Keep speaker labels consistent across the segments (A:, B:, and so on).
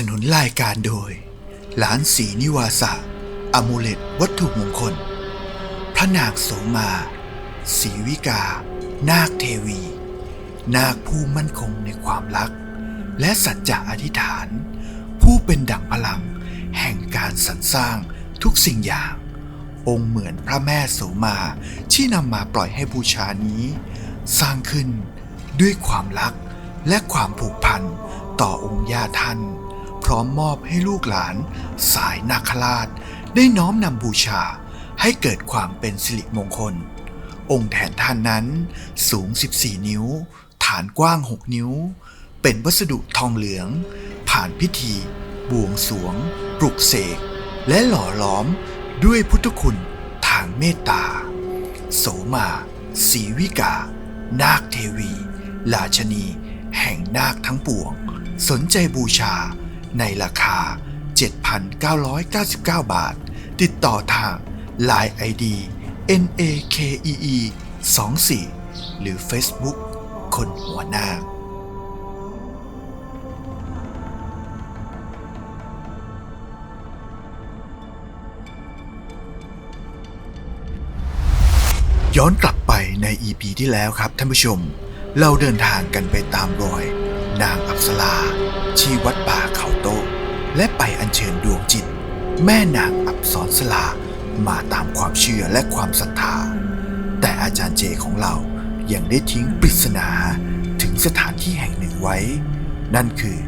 A: สนุนรายการโดย หลานสีนิวาสะอมูเลตวัตถุมงคล พระนางโสมาศรีวิกา นาคเทวี นาคผู้มั่นคงในความรัก และสัจจะอธิษฐาน ผู้เป็นดั่งพลัง แห่งการสรรสร้างทุกสิ่งอย่าง องค์เหมือนพระแม่โสมาที่นำมาปล่อยให้บูชานี้ สร้างขึ้นด้วยความรักและความผูกพันต่อองค์ย่าท่าน พร้อมมอบให้ลูกหลาน สายนาคราช ได้น้อมนำบูชาให้เกิดความเป็นสิริมงคล องค์แทนท่านนั้นสูง 14 นิ้ว ฐานกว้าง 6 นิ้ว เป็นวัสดุทองเหลือง ผ่านพิธี บวงสวง ปลุกเสก และหล่อล้อมด้วยพุทธคุณทางเมตตา โสมาศีวิกา นาคเทวี ราชนี แห่งนาคทั้งปวง สนใจบูชา ในราคา 7,999 บาท ติดต่อทาง Line ID NAKEE 24หรือ Facebook คนหัวหน้าย้อนกลับไปใน EP ที่แล้วครับท่านผู้ชม เราเดินทางกันไปตามรอย นางอัปสราที่วัดป่าเขาโต และไปอัญเชิญดวงจิต แม่นางอับสรสลามาตามความเชื่อและความศรัทธา แต่อาจารย์เจของเรายังได้ทิ้งปริศนาถึงสถานที่แห่งหนึ่งไว้ นั่นคือ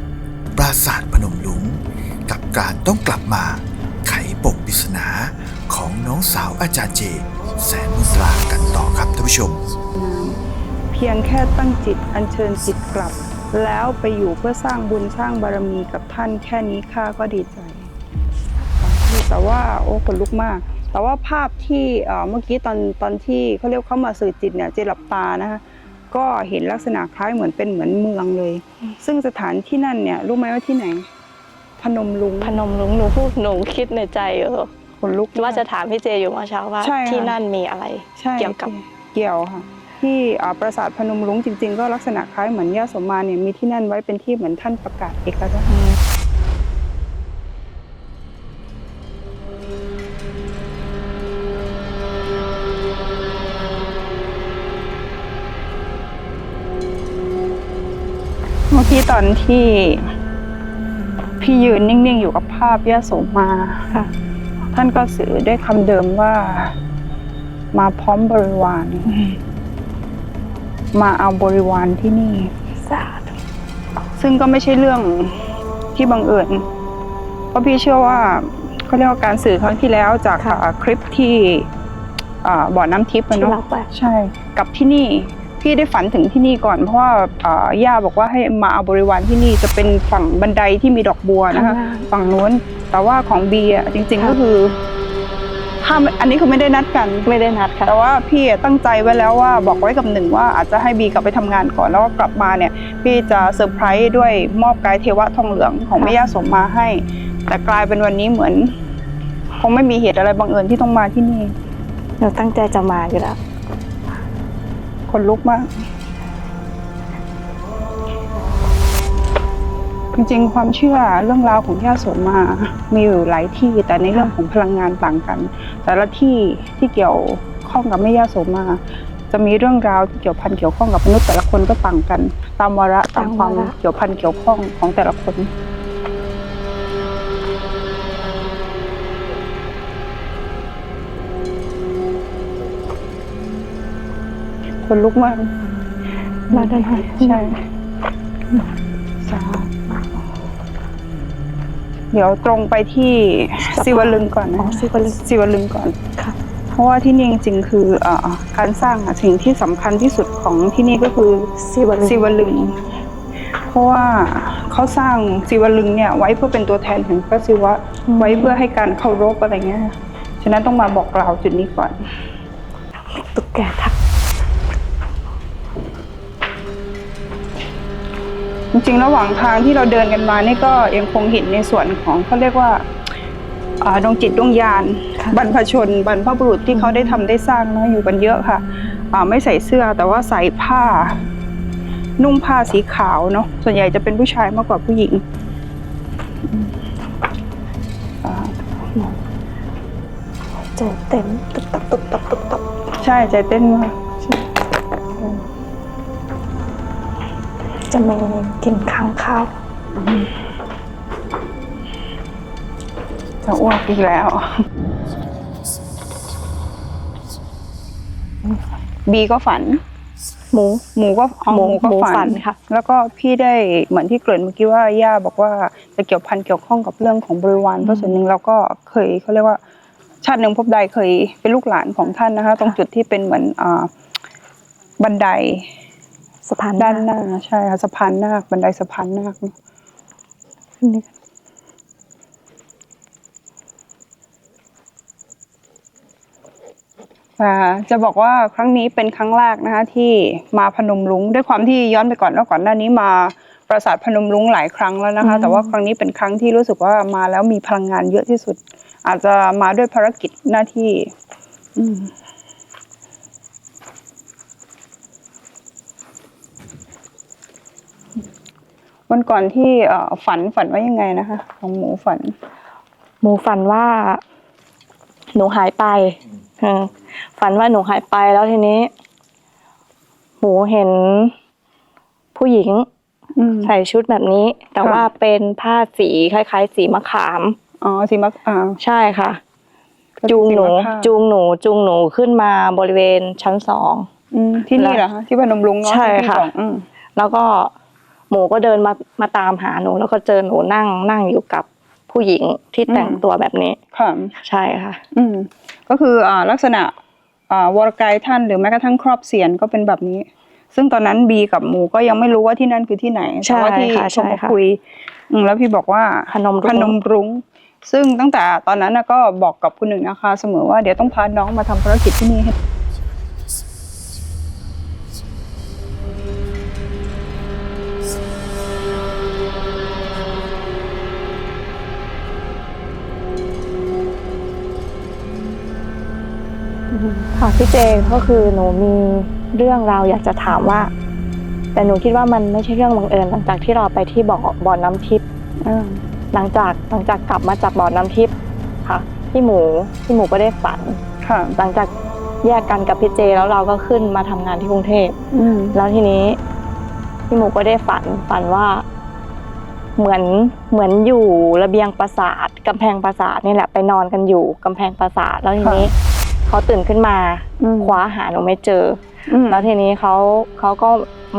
A: ปราสาทพนมลุงกับการต้องกลับมาไขปมปริศนาของน้องสาวอาจารย์เจ แสนมุตรากันต่อครับท่านผู้ชม
B: เพียงแค่ตั้งจิตอัญเชิญจิตกลับ แล้วไปอยู่เพื่อสร้างบุญสร้างบารมีกับท่านแค่นี้ข้าก็ดีใจ แต่ว่าโอ้ขนลุกมาก แต่ว่าภาพที่เอ่อเมื่อกี้ตอนตอนที่เขาเรียกเข้ามาสื่อจิตเนี่ยเจหลับตานะคะก็เห็นลักษณะคล้ายเหมือนเป็นเหมือนเมืองเลย ซึ่งสถานที่นั่นเนี่ยรู้ไหมว่าที่ไหน พนมลุง
C: พนมลุงหนูพูดหนูคิดในใจอยู่
B: ขนลุกมก
C: ว่าจะถามพี่เจอยู่เมื่อเช้าว่า
B: ใช่ค่ะ
C: ที่นั่นมีอะไร
B: ใช่
C: เกี่ยวกับ
B: เกี่ยวค่ะ ที่อ่าปราสาทพนมรุ้งจริง ๆ ก็ลักษณะคล้ายเหมือนย่าโสมมาเนี่ยมีที่นั่นไว้เป็นที่เหมือนท่านประกาศเอกราชเมื่อกี้ตอนที่พี่ยืนนิ่ง ๆ อยู่กับภาพย่าโสมา
C: ค่ะ
B: ท่านก็สื่อได้วยคำเดิมว่า มาพร้อมบริวาร มาเอาบริวารที่นี่
C: สาธุ
B: ซึ่งก็ไม่ใช่เรื่องที่บังเอิญ เพราะพี่เชื่อว่าเขาเรียกว่าการสื่อครั้งที่แล้วจากอ่าคลิปที่อ่าบ่อน้ำทิพย์อะ
C: ที่
B: เนาะ
C: เราไป
B: ใช่ กับที่นี่พี่ได้ฝันถึงที่นี่ก่อนเพราะว่าอ่าย่าบอกว่าให้มาเอาบริวารที่นี่จะเป็นฝั่งบันไดที่มีดอกบัวนะคะ
C: ข้างล่าง
B: ฝั่งนู้นแต่ว่าของบีอะจริง ๆ
C: ค่ะ
B: ก็คือ ถ้าอันนี้คือไม่ได้นัดกัน
C: ไม่ได้นัดค่ะ
B: แต่ว่าพี่อะตั้งใจไว้แล้วว่าบอกไว้กับหนึ่งว่าอาจจะให้บีกลับไปทำงานก่อนแล้วก็กลับมาเนี่ย พี่จะเซอร์ไพรส์ด้วยมอบกายเทวะทองเหลืองของ
C: ค่ะ
B: แม่ย่าสมมาให้ แต่กลายเป็นวันนี้เหมือน คงไม่มีเหตุอะไรบังเอิญที่ต้องมาที่นี่
C: หนูตั้งใจจะมาอยู่แล้ว
B: คนลุกมาก จริงๆ ความเชื่อเรื่องราวของย่าโสมมามีอยู่หลายที่แต่ในเรื่องของพลังงานต่างกัน แต่ละที่ที่เกี่ยวข้องกับแม่ย่าโสมมาจะมีเรื่องราวที่เกี่ยวพันเกี่ยวข้องกับมนุษย์แต่ละคนก็ต่างกัน ตามวาระตามความ
C: ตามวาระ
B: เกี่ยวพันเกี่ยวข้องของแต่ละคนคนลุกมาก
C: มาด้านหลัง
B: ใช่สาธุ เดี๋ยวตรงไปที่สิวลึงก่อน
C: อ๋อ
B: นะ
C: สิวลึง
B: สิวลึงก่อน
C: ค่ะ
B: เพราะว่าที่นี่จริงๆคือเอ่อการสร้างอะสิ่งที่สำคัญที่สุดของที่นี่ก็คือ
C: สิวลึง
B: สิวลึง เพราะว่าเขาสร้างสิวลึงเนี่ยไว้เพื่อเป็นตัวแทนของพระศิวะ ไว้เพื่อให้การเคารพอะไรเงี้ย ฉะนั้นต้องมาบอกกล่าวจุดนี้ก่อน
C: ตุ๊กแกทั
B: จริงๆ ระหว่างทางที่เราเดินกันมานี่ก็ยังคงเห็นในส่วนของเขาเรียกว่าอ่าดวงจิตดวงญาณ
C: ค่ะ
B: บรรพชนบรรพบุรุษที่เขาได้ทำได้สร้างเนาะอยู่กันเยอะค่ะอ่าไม่ใส่เสื้อแต่ว่าใส่ผ้า นุ่งผ้าสีขาวเนาะส่วนใหญ่จะเป็นผู้ชายมากกว่าผู้หญิงอ่า
C: ใจเต้นตุบตับตุบตับตุบตับ
B: ใช่ใจเต้นมาก
C: จะมีกลิ่นค้างคาว
B: จะอ้วกอีกแล้ว บีก็ฝัน
C: หมู
B: หมูก็อ๋อ
C: หมู
B: หมูก็
C: หมู
B: ฝั
C: ฝั
B: น
C: นค่ะ
B: แล้วก็พี่ได้เหมือนที่เกริ่นเมื่อกี้ว่าย่าบอกว่าจะเกี่ยวพันเกี่ยวข้องกับเรื่องของบริวารเพราะส่วนหนึ่งเราก็เคยเขาเรียกว่า ชาติหนึ่งพบใดเคยเป็นลูกหลานของท่านนะคะ ตรงจุดที่เป็นเหมือนอ่าบันได
C: สะพาน
B: ด้านหน้าใช่ค่ะสะพานนาคบันไดสะพานนาค
C: ขึ้นนี่กัน
B: อ่าจะบอกว่าครั้งนี้เป็นครั้งแรกนะคะที่มาพนมรุ้งด้วยความที่ย้อนไปก่อนว่าก่อนหน้านี้มาปราสาทพนมรุ้งหลายครั้งแล้วนะคะ แต่ว่าครั้งนี้เป็นครั้งที่รู้สึกว่ามาแล้วมีพลังงานเยอะที่สุด อาจจะมาด้วยภารกิจหน้าที่ อื วันก่อนที่เอ่อฝันฝันว่ายังไงนะคะ ของหมูฝัน
C: หมูฝันว่า หนูหายไปเออฝันว่าหนูหายไปแล้วทีนี้ หมูเห็นผู้หญิง
B: อืม
C: ใส่ชุดแบบนี้ แต่
B: ค่ะ
C: ว่าเป็นผ้าสีคล้าย ๆ สีมะขาม
B: อ๋อสีมักอ่า
C: ใช่ค่ะ
B: ก็คือ
C: จูงหนู
B: สีมะขาม
C: จูงหนู จูงหนูขึ้นมาบริเวณชั้นสอง
B: อืมที่นี่เหรอคะที่พนมรุ้งเนาะ
C: ใช่
B: ที่พี่
C: ค่ะ
B: บอกอืม
C: แล้วก็ หมูก็เดินมามาตามหาหนู แล้วก็เจอหนูนั่งนั่งอยู่กับผู้หญิงที่แต่งตัวแบบนี้
B: ค่ะ
C: ใช่ค่ะ
B: อืมก็คืออ่าลักษณะอ่าวรกายท่านหรือแม้กระทั่งครอบเสียนก็เป็นแบบนี้ ซึ่งตอนนั้นบีกับหมูก็ยังไม่รู้ว่าที่นั่นคือที่ไหน
C: ใช่
B: แต่ว่าที่
C: ค่ะ
B: ชม
C: ใช่
B: มา
C: ค่ะ
B: คุยอืมแล้วพี่บอกว่า
C: พนมรุ้ง
B: พนมรุ้งซึ่งตั้งแต่ตอนนั้นน่ะก็บอกกับคุณหนึ่งนะคะ เสมอว่าเดี๋ยวต้องพาน้องมาทำภารกิจที่นี่ให้
C: ค่ะพี่เจก็คือหนูมีเรื่องราวอยากจะถามว่า แต่หนูคิดว่ามันไม่ใช่เรื่องบังเอิญหลังจากที่เราไปที่บ่อบ่อน้ำทิพย์
B: อ่า
C: หลังจากหลังจากกลับมาจากบ่อน้ำทิพย์ค่ะพี่หมูพี่หมูก็ได้ฝัน
B: ค่ะ
C: หลังจากแยกกันกับพี่เจแล้วเราก็ขึ้นมาทำงานที่กรุงเทพ
B: อืม
C: แล้วทีนี้พี่หมูก็ได้ฝันฝันว่า เหมือนเหมือนอยู่ระเบียงปราสาทกำแพงปราสาทนี่แหละไปนอนกันอยู่กำแพงปราสาทแล้วทีนี้ เขาตื่นขึ้นมา
B: อืม
C: คว้าหาหนูไม่เจอ
B: อืม
C: แล้วทีนี้เขาเขาก็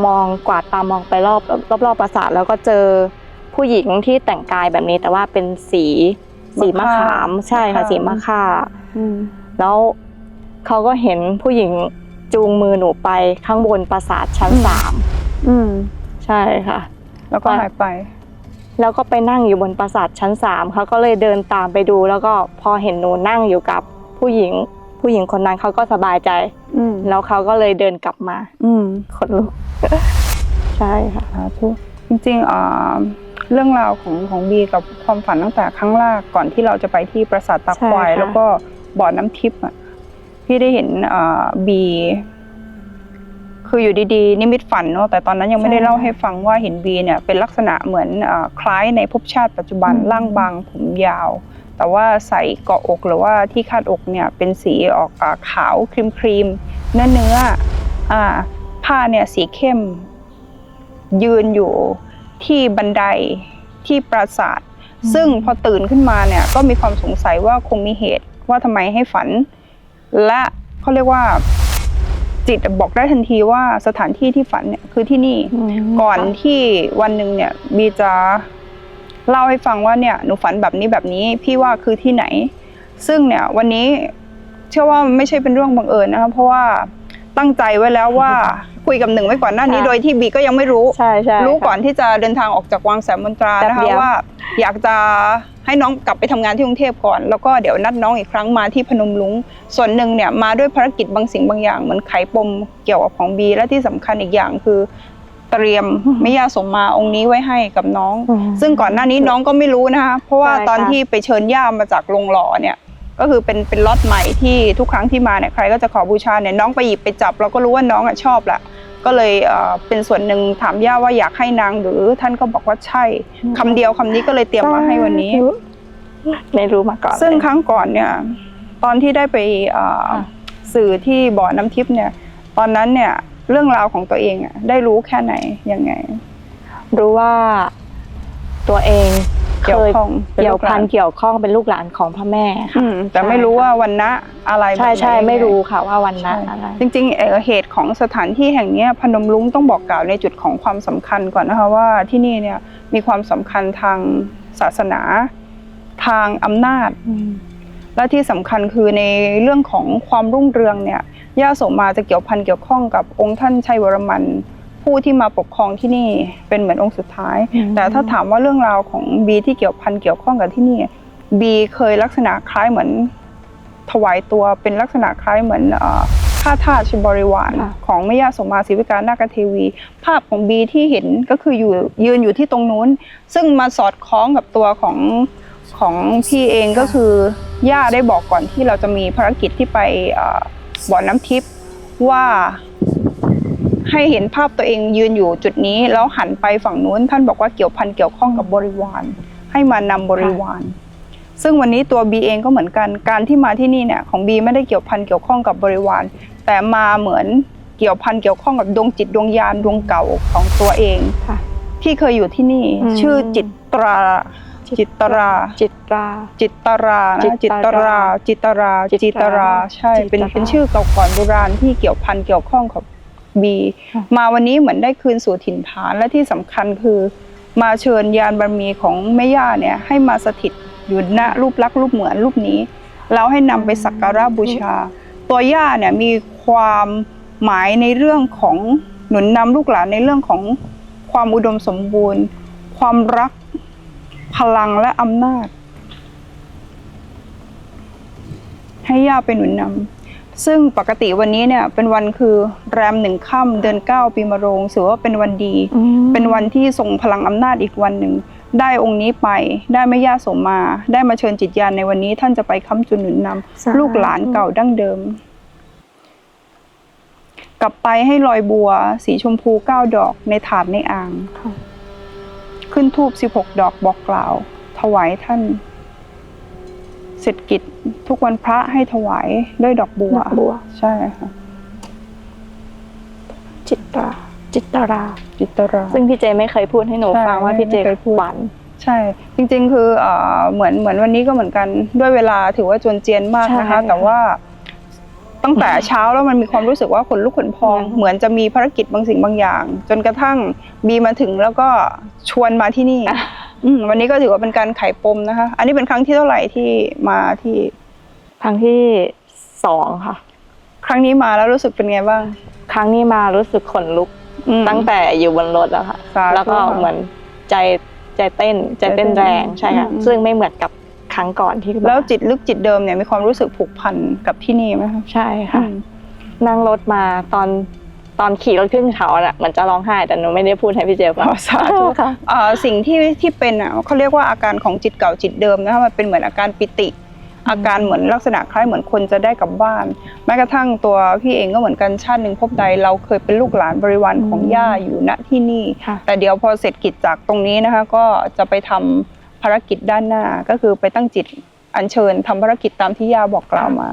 C: มองกวาดตามองไปรอบรอบรอบปราสาทแล้วก็เจอผู้หญิงที่แต่งกายแบบนี้แต่ว่าเป็นสีสีมะขามใช่ค่ะสีมะข่า
B: อืม
C: แล้วเขาก็เห็นผู้หญิงจูงมือหนูไปข้างบนปราสาทชั้น
B: อืม
C: สาม
B: อืม
C: ใช่ค่ะ
B: แล้วก็หายไป
C: แล้วก็ไปนั่งอยู่บนปราสาทชั้นสามเขาก็เลยเดินตามไปดู แล้วก็พอเห็นหนูนั่งอยู่กับผู้หญิง ผู้หญิงคนนั้นเขาก็สบายใจ
B: อืม
C: แล้วเขาก็เลยเดินกลับมา
B: อืม
C: คนลุก ใช่ค่ะ
B: สาธุจริงๆอ่าเรื่องราวของของบีกับความฝันตั้งแต่ครั้งแรกก่อนที่เราจะไปที่ปราสาทตาควาย
C: ใช่ค่ะ
B: แล้วก็บ่อน้ำทิพย์อะพี่ได้เห็นอ่าบี คืออยู่ดีๆ นิมิตฝันเนาะแต่ตอนนั้นยังไม่ได้เล่าให้ฟังว่าเห็นบีเนี่ยเป็นลักษณะเหมือนอาคล้ายในภพชาติปัจจุบันร่างบางผมยาว แต่ว่าใส่เกาะอกหรือว่าที่คาดอกเนี่ยเป็นสีออกอาขาวครีมครีมๆเนื้อเนื้อๆอ่าผ้าเนี่ยสีเข้ม ยืนอยู่ที่บันไดที่ปราสาท ซึ่งพอตื่นขึ้นมาเนี่ยก็มีความสงสัยว่าคงมีเหตุว่าทำไมให้ฝัน และเขาเรียกว่าจิตบอกได้ทันทีว่าสถานที่ที่ฝันเนี่ยคือที่นี่ก่อนที่วันหนึ่งเนี่ยบีจะ เล่าให้ฟังว่าเนี่ยหนูฝันแบบนี้แบบนี้พี่ว่าคือที่ไหน ซึ่งเนี่ยวันนี้เชื่อว่ามันไม่ใช่เป็นเรื่องบังเอิญนะคะเพราะว่าตั้งใจไว้แล้วว่าคุยกับหนึ่งไว้ก่อนหน้านี้
C: ค่ะ
B: โดยที่บีก็ยังไม่รู้
C: ใช่ใช่
B: รู้
C: ค่ะ
B: ก่อนที่จะเดินทางออกจากวังแสนมนตรา
C: แป๊บ
B: นะคะ
C: เดียว
B: ว่า อยากจะให้น้องกลับไปทำงานที่กรุงเทพก่อน แล้วก็เดี๋ยวนัดน้องอีกครั้งมาที่พนมรุ้งส่วนหนึ่งเนี่ยมาด้วยภารกิจบางสิ่งบางอย่างเหมือนไขปมเกี่ยวกับของบีและที่สำคัญอีกอย่างคือ เตรียมแม่ย่าสมมาองค์นี้ไว้ให้กับน้อง
C: อืม
B: ซึ่งก่อนหน้านี้น้องก็ไม่รู้นะคะเพราะว่า
C: ใช่ค่ะ
B: ตอนที่ไปเชิญย่ามาจากโรงหล่อเนี่ย ก็คือเป็นเป็นล็อตใหม่ที่ทุกครั้งที่มาเนี่ยใครก็จะขอบูชาเนี่ยน้องไปหยิบไปจับเราก็รู้ว่าน้องอะชอบแหละก็เลยเอ่อเป็นส่วนหนึ่งถามย่าว่าอยากให้นางหรือท่านก็บอกว่าใช่คำเดียวคำนี้ก็เลยเตรียมมาให้วันนี้
C: ไม่รู้มาก่อน
B: ซึ่ง
C: เลย
B: ครั้งก่อนเนี่ยตอนที่ได้ไปเอ่อ
C: ค่ะ
B: สื่อที่บ่อน้ำทิพย์เนี่ย ตอนนั้นเนี่ย เรื่องราวของตัวเองอะได้รู้แค่ไหนยังไง
C: รู้ว่าตัวเอง
B: เกี่ยวข้อง
C: เกี่ยวพันเกี่ยวข้องเป็นลูกหลานของพระแม่ค่ะ
B: อืมแต่ไม่รู้ว่าวันนะอะไรแบบ
C: ใช่
B: ไหน
C: ใช่
B: ยังง
C: ไม่รู้ค่ะว่าวันนั้น
B: ใช่
C: อะไร
B: จริงๆเอ่อเหตุของสถานที่แห่งเนี้ยพนมรุ้งต้องบอกกล่าวในจุดของความสำคัญก่อนนะคะว่าที่นี่เนี่ยมีความสำคัญทางศาสนา ทางอำนาจ และที่สำคัญคือในเรื่องของความรุ่งเรืองเนี่ย ย่าโสมาจะเกี่ยวพันเกี่ยวข้องกับองค์ท่านชัยวรมันผู้ที่มาปกครองที่นี่เป็นเหมือนองค์สุดท้าย
C: อืม
B: แต่ถ้าถามว่าเรื่องราวของบีที่เกี่ยวพันเกี่ยวข้องกับที่นี่บีเคยลักษณะคล้ายเหมือนถวายตัวเป็นลักษณะคล้ายเหมือนเอ่อข้าทาสบริวาร
C: ค่ะ
B: ของแม่ย่าโสมาศิวิกานาคเทวี ภาพของบีที่เห็นก็คืออยู่ยืนอยู่ที่ตรงนู้น ซึ่งมาสอดคล้องกับตัวของของพี่เองก็คือย่าได้บอกก่อนที่เราจะมีภารกิจที่ไปเอ่อ บ่อน้ำทิพย์ว่าให้เห็นภาพตัวเองยืนอยู่จุดนี้ แล้วหันไปฝั่งนู้นท่านบอกว่าเกี่ยวพันเกี่ยวข้องกับบริวาร ให้มานำบริวาร ซึ่งวันนี้ตัวบีเองก็เหมือนกันการที่มาที่นี่เนี่ยของบีไม่ได้เกี่ยวพันเกี่ยวข้องกับบริวาร แต่มาเหมือนเกี่ยวพันเกี่ยวข้องกับดวงจิตดวงญาณดวงเก่าของตัวเอง
C: ค่ะ
B: ที่เคยอยู่ที่นี่
C: อืม
B: ชื่อจิตตรา จิตตรา
C: จิตรา
B: จิตตรานะ
C: จิ
B: จิ
C: ต
B: ต
C: ตรา
B: รา จิตรา
C: จิ
B: จิ
C: ต
B: ต
C: รา
B: รา ใช่ เป็น
C: จิตรา
B: เป็นชื่อเก่าก่อนโบราณที่เกี่ยวพันเกี่ยวข้องกับบี
C: ค่ะ
B: มาวันนี้เหมือนได้คืนสู่ถิ่นฐานและที่สำคัญคือ มาเชิญยานบารมีของแม่ย่าเนี่ยให้มาสถิตอยู่ณรูปลักษณ์รูปเหมือนรูปนี้ แล้วให้นำไปสักการะบูชา ตัวย่าเนี่ยมีความหมายในเรื่องของหนุนนำลูกหลานในเรื่องของความอุดมสมบูรณ์ ความรัก พลังและอำนาจ ให้ย่าไปหนุนนำซึ่งปกติวันนี้เนี่ย เป็นวันคือแรมหนึ่งค่ำเดือนเก้าปีมะโรงถือว่าเป็นวันดี เป็นวันที่ทรงพลังอำนาจอีกวันหนึ่งได้องค์นี้ไปได้แม่ย่าโสมมา ได้มาเชิญจิตญาณในวันนี้ท่านจะไปค้ำจุนหนุนนำ
C: สาธุ
B: ลูกหลานเก่าดั้งเดิม กลับไปให้ลอยบัว สีชมพูเก้าดอกในถาดในอ่าง
C: ค่ะ
B: ขึ้นทูบสิบหกดอกบอกกล่าว ถวายท่าน เสร็จกิจทุกวันพระให้ถวายด้วยดอกบัว
C: ดอกบัว
B: ใช่ค่ะ
C: จิตรา จิตรา
B: จิตรา
C: ซึ่งพี่เจไม่เคยพูดให้หนู
B: ใช่
C: ฟังว่า
B: ไม่
C: พี่เจ
B: ไม่เคยพูด
C: ฝัน
B: ใช่ จริงๆ คือเอ่อเหมือนเหมือนวันนี้ก็เหมือนกันด้วยเวลาถือว่าจวนเจียนมากนะคะ
C: ใช่
B: แต่ว่า ตั้งแต่เช้าแล้วมันมีความรู้สึกว่าขนลุกขนพอง
C: อืม
B: เหมือนจะมีภารกิจบางสิ่งบางอย่าง จนกระทั่งบีมาถึงแล้วก็ชวนมาที่นี่อืมวันนี้ก็ถือว่าเป็นการไขปมนะคะ อันนี้เป็นครั้งที่เท่าไหร่ที่มาที่
C: ครั้งที่สองค่ะ
B: ครั้งนี้มาแล้วรู้สึกเป็นไงบ้าง
C: ครั้งนี้มารู้สึกขนลุก
B: อืม
C: ตั้งแต่อยู่บนรถแล้วค่ะ
B: สาธุ
C: แล้วก็เหมือนใจใจเต้นใจเต้น
B: ใจเต้น
C: แรงใช่ค่ะ
B: อืม
C: ซึ่งไม่เหมือนกับค รั้งก่อนที่มา
B: แล้วจิตลึกจิตเดิมเนี่ยมีความรู้สึกผูกพันกับที่นี่ไหมคะ
C: ใช่ค่ะ
B: อืม
C: นั่งรถมาตอนตอนขี่รถขึ้นเขาน่ะเหมือนจะร้องไห้แต่หนูไม่ได้พูดให้พี่เจฟัง
B: ขอสาธุ
C: ค่ะ
B: เอ่อสิ่งที่ที่เป็นอะเขาเรียกว่าอาการของจิตเก่าจิตเดิมนะคะมันเป็นเหมือนอาการปิติ อาการเหมือนลักษณะคล้ายเหมือนคนจะได้กลับบ้าน แม้กระทั่งตัวพี่เองก็เหมือนกันชาติหนึ่งภพใดเราเคยเป็นลูกหลานบริวารของ
C: อืม
B: ย่าอยู่ณที่นี่
C: ค่ะ
B: แต่เดี๋ยวพอเสร็จกิจจากตรงนี้นะคะก็จะไปทำ ภารกิจด้านหน้าก็คือไปตั้งจิตอัญเชิญทำภารกิจตามที่ย่าบอกกล่าวมา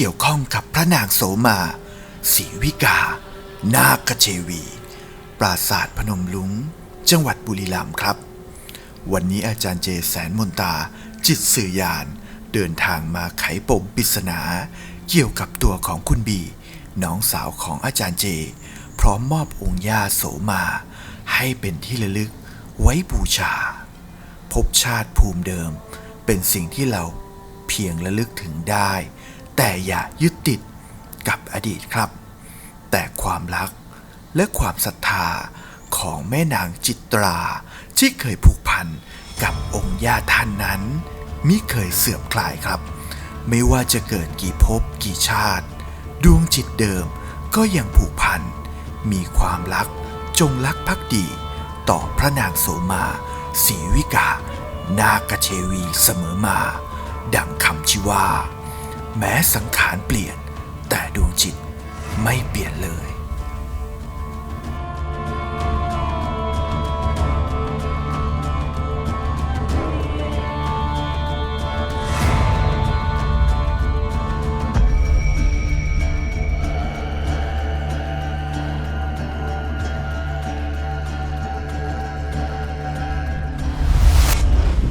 A: เกี่ยวข้องกับพระนางโสมาศรีวิกา นาคเจวี ปราสาทพนมลุง จังหวัดบุรีรัมย์ครับ วันนี้อาจารย์เจแสนมนตา จิตสื่อยาน เดินทางมาไขปมปริศนา เกี่ยวกับตัวของคุณบี น้องสาวของอาจารย์เจ พร้อมมอบองค์ย่าโสมา ให้เป็นที่ระลึกไว้บูชาภพชาติภูมิเดิม เป็นสิ่งที่เราเพียงระลึกถึงได้ แต่อย่ายึดติดกับอดีตครับ แต่ความรักและความศรัทธาของแม่นางจิตรา ที่เคยผูกพันกับองค์ย่าท่านนั้นมิเคยเสื่อมคลายครับ ไม่ว่าจะเกิดกี่ภพกี่ชาติ ดวงจิตเดิมก็ยังผูกพัน มีความรักจงรักภักดี ต่อพระนางโสมาศรีวิกา นาคเชวีเสมอมา ดังคำที่ว่า แม้สังขารเปลี่ยน แต่ดวงจิตไม่เปลี่ยนเลย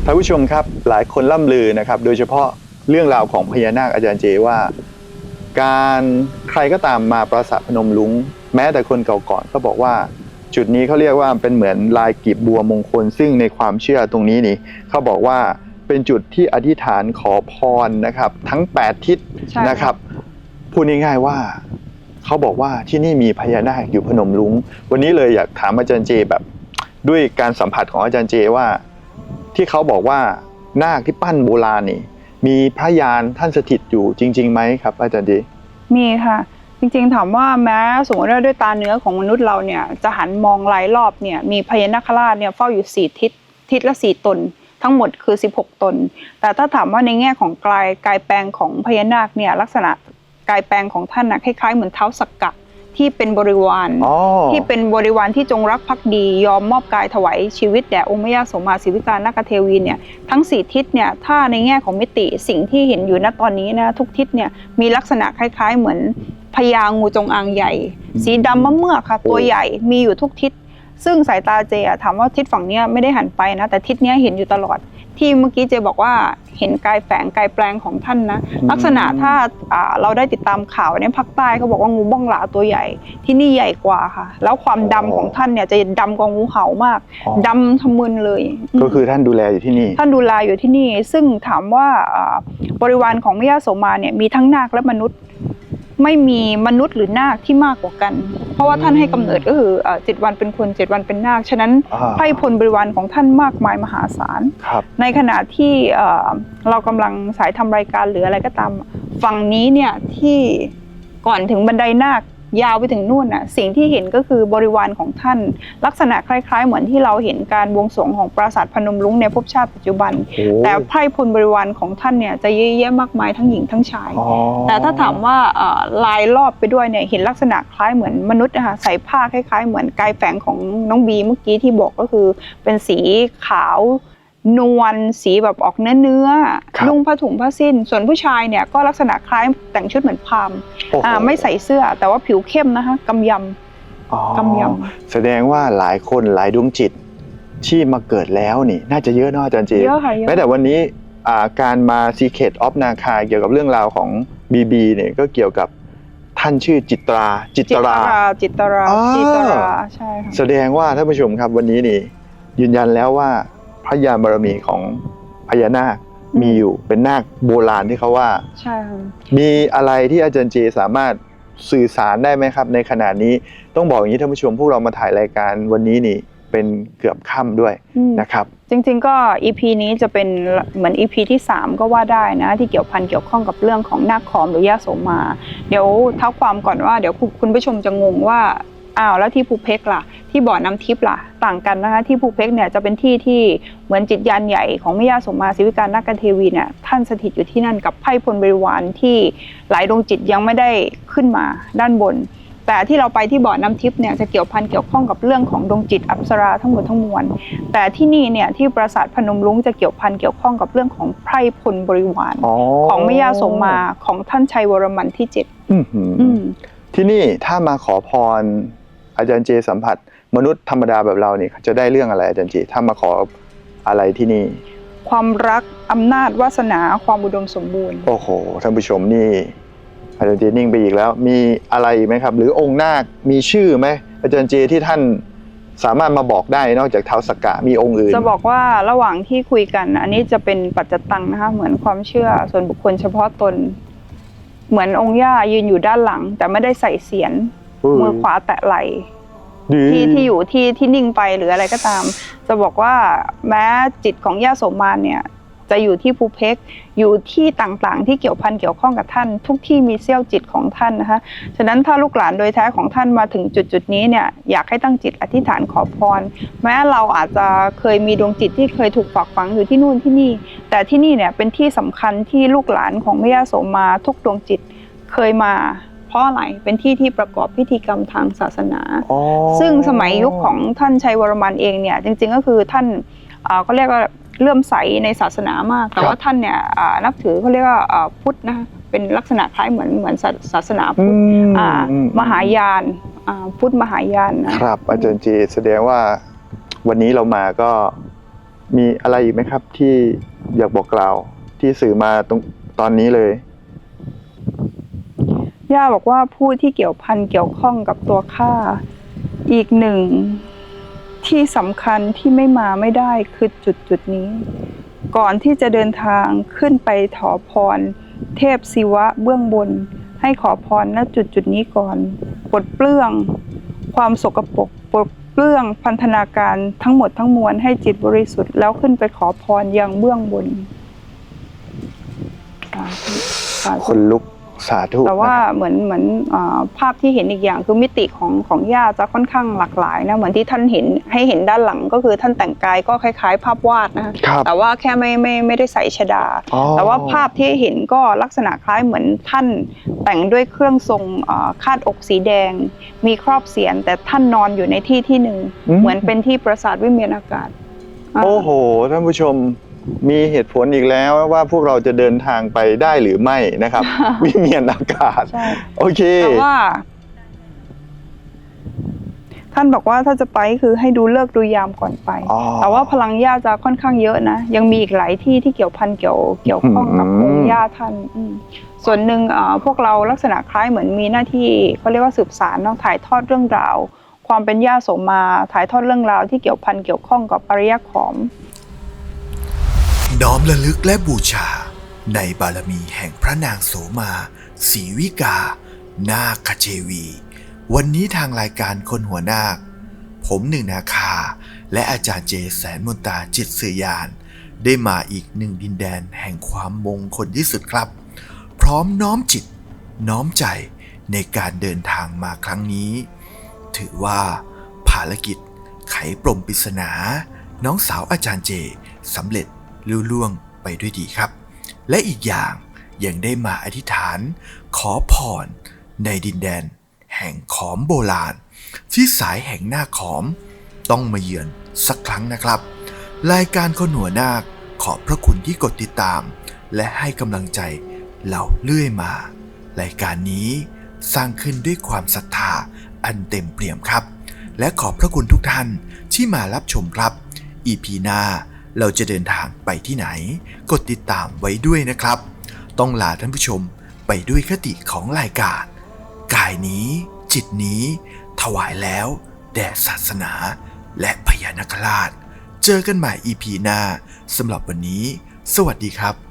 D: ท่านผู้ชมครับหลายคนล่ำลือนะครับ โดยเฉพาะ เรื่องราวของพญานาคอาจารย์เจว่า การใครก็ตามมาปราสาทพนมลุงแม้แต่คนเก่าก่อนก็บอกว่า จุดนี้เขาเรียกว่าเป็นเหมือนลายกีบบัวมงคล ซึ่งในความเชื่อตรงนี้นี่เขาบอกว่าเป็นจุดที่อธิษฐานขอพรนะครับ ทั้ง 8 ทิศ
B: ใช่
D: นะครับพูดง่ายๆว่าเขาบอกว่าที่นี่มีพญานาคอยู่พนมลุงวันนี้เลยอยากถามอาจารย์เจแบบ ด้วยการสัมผัสของอาจารย์เจว่า ที่เขาบอกว่านาคที่ปั้นโบราณนี่ มีพระยานท่านสถิตอยู่จริงๆไหมครับ อาจารย์เจ
B: มีค่ะ จริงๆถามว่าแม้สมมติว่าด้วยตาเนื้อของมนุษย์เราเนี่ยจะหันมองหลายรอบเนี่ยมีพญานาคราชเนี่ยเฝ้าอยู่สี่ทิศทิศละสี่ตนทั้งหมดคือ 16 ตน แต่ถ้าถามว่าในแง่ของกายกายแปลงของพญานาคเนี่ยลักษณะกายแปลงของท่านนะคล้ายๆเหมือนเท้าสักกะ ที่เป็นบริวาร
D: อ๋อ
B: ที่เป็นบริวารที่จงรักภักดี ยอมมอบกายถวายชีวิตแด่องค์แม่ย่าโสมาศิวิกานาคเทวีเนี่ยทั้งสี่ทิศเนี่ยถ้าในแง่ของมิติสิ่งที่เห็นอยู่ณตอนนี้นะทุกทิศเนี่ยมีลักษณะคล้าย ๆ เหมือนพญางูจงอางใหญ่ สีดำมะเมือกค่ะตัวใหญ่มีอยู่ทุกทิศ ซึ่งสายตาเจอะถามว่าทิศฝั่งเนี้ยไม่ได้หันไปนะแต่ทิศเนี้ยเห็นอยู่ตลอด ที่เมื่อกี้เจบอกว่าเห็นกายแฝงกายแปลงของท่านนะ ลักษณะถ้าอ่าเราได้ติดตามข่าวในภาคใต้เขาบอกว่างูบ้องหลาตัวใหญ่ ที่นี่ใหญ่กว่าค่ะ แล้วความดำของท่านเนี่ยจะดำกว่างูเห่ามาก
D: อ๋อ
B: ดำทะมึนเลยม
D: ก็คือท่านดูแลอยู่ที่นี่
B: ท่านดูแลอยู่ที่นี่ ซึ่งถามว่าอ่าบริวารของแม่ย่าโสมาเนี่ยมีทั้งนาคและมนุษย์ ไม่มีมนุษย์หรือนาคที่มากกว่ากัน เพราะว่าท่านให้กำเนิดก็คืออ่าเจ็ดวันเป็นคนเจ็ดวันเป็นนาค ฉะนั้น
D: อ่า
B: ไพร่พลบริวารของท่านมากมายมหาศาล
D: ครับ
B: ในขณะที่เอ่อเรากำลังสายทำรายการหรืออะไรก็ตามฝั่งนี้เนี่ยที่ก่อนถึงบันไดนาค ยาวไปถึงนู่นน่ะสิ่งที่เห็นก็คือบริวารของท่าน ลักษณะคล้าย ๆ เหมือนที่เราเห็นการบวงสรวงของปราสาทพนมรุ้งในภพชาติปัจจุบัน
D: โอ้
B: แต่ไพร่พลบริวารของท่านเนี่ยจะเยอะแยะมากมายทั้งหญิงทั้งชาย
D: อ๋อ
B: แต่ถ้าถามว่าเอ่อลายรอบไปด้วยเนี่ยเห็นลักษณะคล้ายเหมือนมนุษย์นะคะใส่ผ้าคล้าย ๆ เหมือนกายแฝงของน้องบีเมื่อกี้ที่บอกก็คือเป็นสีขาว นวลสีแบบออกเนื้อเนื้อๆ
D: ครับ
B: นุ่งผ้าถุงผ้าสิ้น ส่วนผู้ชายเนี่ยก็ลักษณะคล้ายแต่งชุดเหมือนพราหมณ์
D: โอ้โห
B: อ่าไม่ใส่เสื้อ แต่ว่าผิวเข้มนะคะกำย
D: อ๋อกำ
B: ย
D: แสดงว่าหลายคนหลายดวงจิตที่มาเกิดแล้วนี่ น่าจะเยอะเนอะอาจารย์เจำ
B: เยอะค่ะเยอะ
D: แม้แต่วันนี้อ่าการมา Secret of นาคาเกี่ยวกับเรื่องราวของ BB เนี่ยก็เกี่ยวกับท่านชื่อจิตรา จิ
B: จิต
D: ตรา
B: รา จิตรา
D: อ่า
B: จิตรา ใช่ค่ะ
D: แสดงว่าท่านผู้ชมครับวันนี้นี่ ยืนยันแล้วว่า พระยานบารมีของพญานาคมีอยู่เป็นนาคโบราณที่เขาว่า
B: ใช่ค่ะ
D: มีอะไรที่อาจารย์เจสามารถสื่อสารได้ไหมครับ ในขณะนี้ต้องบอกอย่างนี้ท่านผู้ชมพวกเรามาถ่ายรายการวันนี้นี่เป็นเกือบค่ำด้วย
B: อืม
D: นะครับ
B: จริงๆก็ EP นี้จะเป็นเหมือน EP ที่ 3 ก็ว่าได้นะที่เกี่ยวพันเกี่ยวข้องกับเรื่องของนาคขอมหรือย่าโสมา เดี๋ยวเท้าความก่อนว่าเดี๋ยวคุณคุณผู้ชมจะงงว่า อ้าวแล้วที่ภูเพกล่ะ ที่บ่อน้ำทิพย์ล่ะ ต่างกันนะคะที่ภูเพกเนี่ยจะเป็นที่ที่เหมือนจิตยานใหญ่ของแม่ย่าโสมาศิวิการนาคเทวีเนี่ยท่านสถิตอยู่ที่นั่นกับไพร่พลบริวารที่หลายดวงจิตยังไม่ได้ขึ้นมาด้านบน แต่ที่เราไปที่บ่อน้ำทิพย์เนี่ยจะเกี่ยวพันเกี่ยวข้องกับเรื่องของดวงจิตอัปสราทั้งหมดทั้งมวล แต่ที่นี่เนี่ยที่ปราสาทพนมรุ้งจะเกี่ยวพันเกี่ยวข้องกับเรื่องของไพร่พลบริวารของแม่ย่าโสมมาของท่านชัยวรมันที่เจ็ด
D: อื้อหืออ
B: อืม
D: ที่นี่ถ้ามาขอพร อาจารย์เจสัมผัส มนุษย์ธรรมดาแบบเราเนี่ยจะได้เรื่องอะไรอาจารย์เจถ้ามาขออะไรที่นี่
B: ความรักอำนาจวาสนาความอุดมสมบูรณ์
D: โอ้โหท่านผู้ชมนี่อาจารย์เจนิ่งไปอีกแล้ว มีอะไรอีกไหมครับ หรือองค์นาคมีชื่อไหมอาจารย์เจที่ท่านสามารถมาบอกได้นอกจากเท้าสกกะมีองค์อื่น
B: จะบอกว่าระหว่างที่คุยกัน อันนี้จะเป็นปัจจตังนะคะเหมือนความเชื่อส่วนบุคคลเฉพาะตน เหมือนองค์ย่ายืนอยู่ด้านหลัง แต่ไม่ได้ใส่เสียน มือขวาแตะไหล่
D: ดี
B: ที่ที่อยู่ที่ที่นิ่งไปหรืออะไรก็ตาม จะบอกว่าแม้จิตของย่าโสมมานเนี่ย จะอยู่ที่ภูเพกอยู่ที่ต่างๆ ที่เกี่ยวพันเกี่ยวข้องกับท่าน ทุกที่มีเสี้ยวจิตของท่านนะคะฉะนั้นถ้าลูกหลานโดยแท้ของท่านมาถึงจุดจุดๆนี้เนี่ยอยากให้ตั้งจิตอธิษฐานขอพร แม้เราอาจจะเคยมีดวงจิตที่เคยถูกฝากฝังอยู่ที่นู่นที่นี่ แต่ที่นี่เนี่ยเป็นที่สำคัญที่ลูกหลานของแม่ย่าโสมมาทุกดวงจิตเคยมา เพราะอะไรเป็นที่ที่ประกอบพิธีกรรมทางศาสนา
D: อ๋อ
B: ซึ่งสมัยยุคของท่านชัยวรมันเองเนี่ยจริง ๆก็คือท่านเอ่อเขาเรียกว่าเลื่อมใสในศาสนามาก แต่ว่าท่านเนี่ยอ่านับถือเขาเรียกว่าอ่าพุทธนะคะเป็นลักษณะคล้ายเหมือนเหมือนศาศาสนา
D: อื
B: พุทธ
D: ม
B: อ่า
D: อื
B: มหายานอ่าพุทธมหายานนะครับ
D: อาจารย์เจแสดงว่าวันนี้เรามาก็มีอะไรอีกไหมครับที่อยากบอกกล่าวที่สื่อมาตรงตอนนี้เลย
B: ย่าบอกว่าผู้ที่เกี่ยวพันเกี่ยวข้องกับตัวข้าอีกหนึ่งที่สำคัญที่ไม่มาไม่ได้คือจุดจุดนี้ ก่อนที่จะเดินทางขึ้นไปถอพร เทพศิวะเบื้องบน ให้ขอพรณจุดจุดนี้ก่อนปลดเปลื้อง ความสกปรกปลดเปลื้องพันธนาการทั้งหมดทั้งมวลให้จิตบริสุทธิ์แล้วขึ้นไปขอพรยังเบื้องบน
D: คนลุก สาธุ
B: แต่ว่า
D: นะครับ
B: เหมือนเหมือนอ่าภาพที่เห็นอีกอย่างคือมิติของของย่าจะค่อนข้างหลากหลายนะเหมือนที่ท่านเห็นให้เห็นด้านหลังก็คือท่านแต่งกายก็คล้าย ๆ ภาพวาดนะคะ
D: ครับ
B: แต่ว่าแค่ไม่ไม่ไม่ได้ใส่ชดา
D: อ๋อ
B: แต่ว่าภาพที่เห็นก็ลักษณะคล้ายเหมือนท่านแต่งด้วยเครื่องทรงอ่าคาดอกสีแดง มีครอบเสียน แต่ท่านนอนอยู่ในที่ที่หนึ่งเหมือนเป็นที่ปราสาทวิเมียนอากาศา
D: โอ้โหท่านผู้ชม มีเหตุผลอีกแล้วว่าพวกเราจะเดินทางไปได้หรือไม่นะครับ วิเมียนอากาศ
B: ใช่
D: โอเค
B: แต่ว่า ท่านบอกว่าถ้าจะไปคือให้ดูเลิกษ์ดูยามก่อนไป
D: อ๋อ
B: แต่ว่าพลังย่าจะค่อนข้างเยอะนะ ยังมีอีกหลายที่ที่เกี่ยวพันเกี่ยวเกี่ยวข้องกับ
D: อืม
B: องค์ย่าท่านอืมส่วนหนึ่งเอ่อพวกเราลักษณะคล้ายเหมือนมีหน้าที่เขาเรียกว่าสืบสารเนาะถ่ายทอดเรื่องราว ความเป็นย่าโสมมาถ่ายทอดเรื่องราวที่เกี่ยวพันเกี่ยวข้องกับอริยขอม
A: น้อมระลึกและบูชา ในบารมีแห่งพระนางโสมาศรีวิกา นาคเจวี วันนี้ทางรายการคนหัวนาค ผมหนึ่งนาคา และอาจารย์เจแสนมนตาจิตสือยาน ได้มาอีกหนึ่งดินแดนแห่งความมงคลที่สุดครับ พร้อมน้อมจิต น้อมใจในการเดินทางมาครั้งนี้ ถือว่าภารกิจไขปรมปริศนา น้องสาวอาจารย์เจสำเร็จ ลุล่วงไปด้วยดีครับ และอีกอย่างยังได้มาอธิษฐานขอพรในดินแดน แห่งขอมโบราณ ที่สายแห่งหน้าขอม ต้องมาเยือนสักครั้งนะครับ รายการคนหัวนาคขอบพระคุณที่กดติดตาม และให้กำลังใจเราเรื่อยมา รายการนี้สร้างขึ้นด้วยความศรัทธาอันเต็มเปี่ยมครับ และขอบพระคุณทุกท่านที่มารับชมครับ อีพีหน้า เราจะเดินทางไปที่ไหน กดติดตามไว้ด้วยนะครับ ต้องลาท่านผู้ชมไปด้วยคติของรายการ กายนี้ จิตนี้ ถวายแล้ว แด่ศาสนา และพญานาคราช เจอกันใหม่อีพีหน้าสำหรับวันนี้ สวัสดีครับ